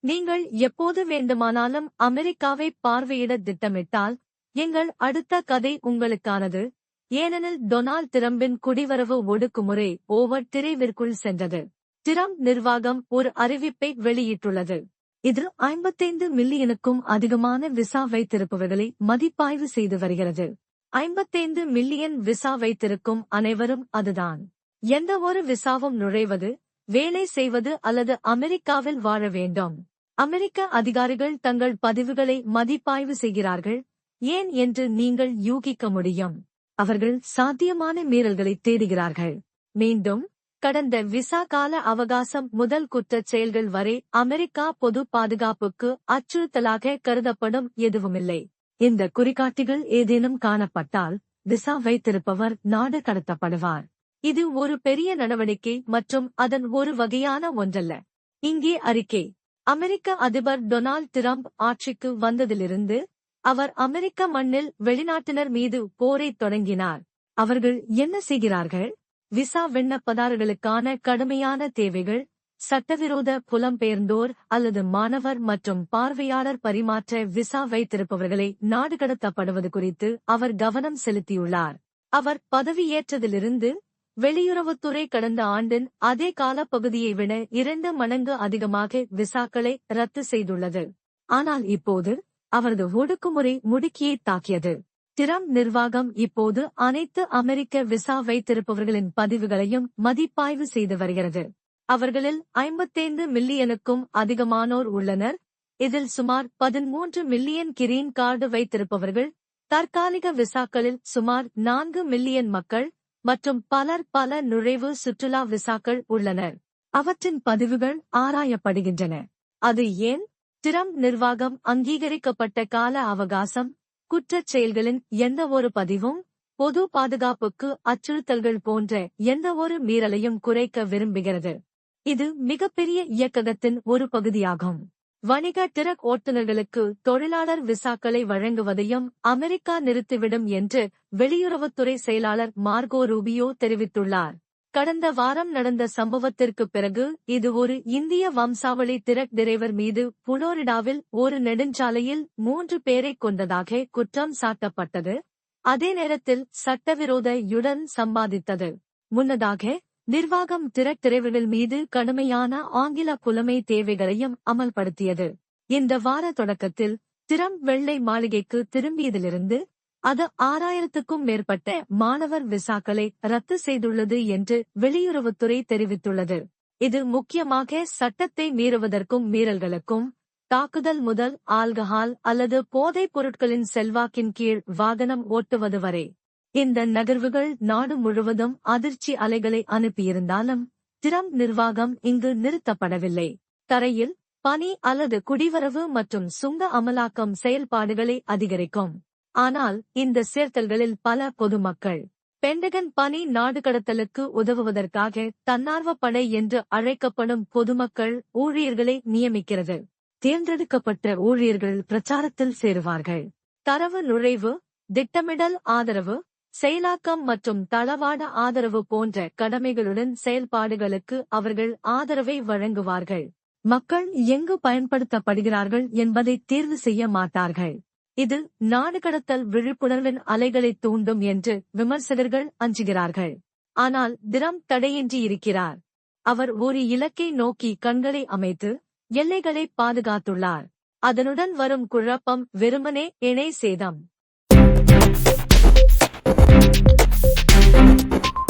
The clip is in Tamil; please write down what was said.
நீங்கள் எப்போது வேண்டுமானாலும் அமெரிக்காவை பார்வையிட திட்டமிட்டால் எங்கள் அடுத்த கதை உங்களுக்கானது. ஏனெனில் டொனால்ட் டிரம்பின் குடிவரவு ஒடுக்குமுறை ஓவர் திரைவிற்குள் சென்றது. டிரம்ப் நிர்வாகம் ஒரு அறிவிப்பை வெளியிட்டுள்ளது. இது ஐம்பத்தைந்து மில்லியனுக்கும் அதிகமான விசா வைத்திருப்பவர்களை மதிப்பாய்வு செய்து வருகிறது. ஐம்பத்தைந்து மில்லியன் விசா வைத்திருக்கும் அனைவரும் அதுதான். எந்த ஒரு விசாவும் நுழைவது வேலை செய்வது அல்லது அமெரிக்காவில் வாழ வேண்டும். அமெரிக்க அதிகாரிகள் தங்கள் பதிவுகளை மதிப்பாய்வு செய்கிறார்கள். ஏன் என்று நீங்கள் யூகிக்க முடியும். அவர்கள் சாத்தியமான மீறல்களை தேடுகிறார்கள். மீண்டும் கடந்த விசா கால அவகாசம் முதல் குற்றச் செயல்கள் வரை அமெரிக்கா பொது பாதுகாப்புக்கு அச்சுறுத்தலாக கருதப்படும் எதுவுமில்லை. இந்த குறிகாட்டிகள் ஏதேனும் காணப்பட்டால் விசா வைத்திருப்பவர் நாடு கடத்தப்படுவார். இது ஒரு பெரிய நடவடிக்கை மற்றும் அதன் ஒரு வகையான ஒன்றல்ல. இங்கே அறிக்கை. அமெரிக்க அதிபர் டொனால்ட் டிரம்ப் ஆட்சிக்கு வந்ததிலிருந்து அவர் அமெரிக்க மண்ணில் வெளிநாட்டினர் மீது போரைத் தொடங்கினார். அவர்கள் என்ன செய்கிறார்கள்? விசா விண்ணப்பதாரர்களுக்கான கடுமையான தேவைகள் சட்டவிரோத புலம்பெயர்ந்தோர் அல்லது மாணவர் மற்றும் பார்வையாளர் பரிமாற்ற விசா வைத்திருப்பவர்களை நாடு கடத்தப்படுவது குறித்து அவர் கவனம் செலுத்தியுள்ளார். அவர் பதவியேற்றதிலிருந்து வெளியுறவுத்துறை கடந்த ஆண்டின் அதே காலப்பகுதியை விட இரண்டு மடங்கு அதிகமாக விசாக்களை ரத்து செய்துள்ளது. ஆனால் இப்போது அவரது ஒடுக்குமுறை முடுக்கியை தாக்கியது. டிரம்ப் நிர்வாகம் இப்போது அனைத்து அமெரிக்க விசா வைத்திருப்பவர்களின் பதிவுகளையும் மதிப்பாய்வு செய்து வருகிறது. அவர்களில் ஐம்பத்தைந்து மில்லியனுக்கும் அதிகமானோர் உள்ளனர். இதில் சுமார் பதிமூன்று மில்லியன் கிரீன் கார்டு வைத்திருப்பவர்கள் தற்காலிக விசாக்களில் சுமார் நான்கு மில்லியன் மக்கள் மற்றும் பலர் பல நுழைவு சுற்றுலா விசாக்கள் உள்ளனர். அவற்றின் பதிவுகள் ஆராயப்படுகின்றன. அது ஏன்? திறம் நிர்வாகம் அங்கீகரிக்கப்பட்ட கால அவகாசம் குற்றச் செயல்களின் எந்த ஒரு பதிவும் பொது பாதுகாப்புக்கு அச்சுறுத்தல்கள் போன்ற எந்த ஒரு மீறலையும் குறைக்க விரும்புகிறது. இது மிகப்பெரிய இயக்ககத்தின் ஒரு பகுதியாகும். வணிக டிரக் ஓட்டுநர்களுக்கு தொழிலாளர் விசாக்களை வழங்குவதையும் அமெரிக்கா நிறுத்திவிடும் என்று வெளியுறவுத்துறை செயலாளர் மார்கோ ரூபியோ தெரிவித்துள்ளார். கடந்த வாரம் நடந்த சம்பவத்திற்கு பிறகு இது ஒரு இந்திய வம்சாவளி திரக் டிரைவர் மீது புளோரிடாவில் ஒரு நெடுஞ்சாலையில் மூன்று பேரை கொண்டதாக குற்றம் சாட்டப்பட்டது. அதே நேரத்தில் சட்டவிரோத யுடன் சம்பாதித்தது. முன்னதாக நிர்வாகம் திரைத்திரைவுகள் மீது கடுமையான ஆங்கில புலமை தேவைகளையும் அமல்படுத்தியது. இந்த வார தொடக்கத்தில் திறம் வெள்ளை மாளிகைக்கு திரும்பியதிலிருந்து அது ஆறாயிரத்துக்கும் மேற்பட்ட மாணவர் விசாக்களை ரத்து செய்துள்ளது என்று வெளியுறவுத்துறை தெரிவித்துள்ளது. இது முக்கியமாக சட்டத்தை மீறுவதற்கும் மீறல்களுக்கும் தாக்குதல் முதல் ஆல்கஹால் அல்லது போதைப் பொருட்களின் செல்வாக்கின் கீழ் வாகனம் ஓட்டுவது வரை. இந்த நகர்வுகள் நாடு முழுவதும் அதிர்ச்சி அலைகளை அனுப்பியிருந்தாலும் டிரம்ப் நிர்வாகம் இங்கு நிறுத்தப்படவில்லை. தரையில் பனி அல்லது குடிவரவு மற்றும் சுங்க அமலாக்கம் செயல்பாடுகளை அதிகரிக்கும். ஆனால் இந்த சேர்த்தல்களில் பல பொதுமக்கள் பெண்டகன் பணி நாடு கடத்தலுக்கு உதவுவதற்காக தன்னார்வ படை என்று அழைக்கப்படும் பொதுமக்கள் ஊழியர்களை நியமிக்கிறது. தேர்ந்தெடுக்கப்பட்ட ஊழியர்கள் பிரச்சாரத்தில் சேருவார்கள். தரவு நுழைவு திட்டமிடல் ஆதரவு செயலாக்கம் மற்றும் தளவாட ஆதரவு போன்ற கடமைகளுடன் செயல்பாடுகளுக்கு அவர்கள் ஆதரவை வழங்குவார்கள். மக்கள் எங்கு பயன்படுத்தப்படுகிறார்கள் என்பதை தேர்வு செய்ய மாட்டார்கள். இது நாடு கடத்தல் விழிப்புணர்வின் அலைகளை தூண்டும் என்று விமர்சகர்கள் அஞ்சுகிறார்கள். ஆனால் திரம் தடையின்றி இருக்கிறார். அவர் ஒரு இலக்கை நோக்கி கண்களை அமைத்து எல்லைகளை பாதுகாத்துள்ளார். அதனுடன் வரும் குழப்பம் வெறுமனே இணை சேதம். フフフフ。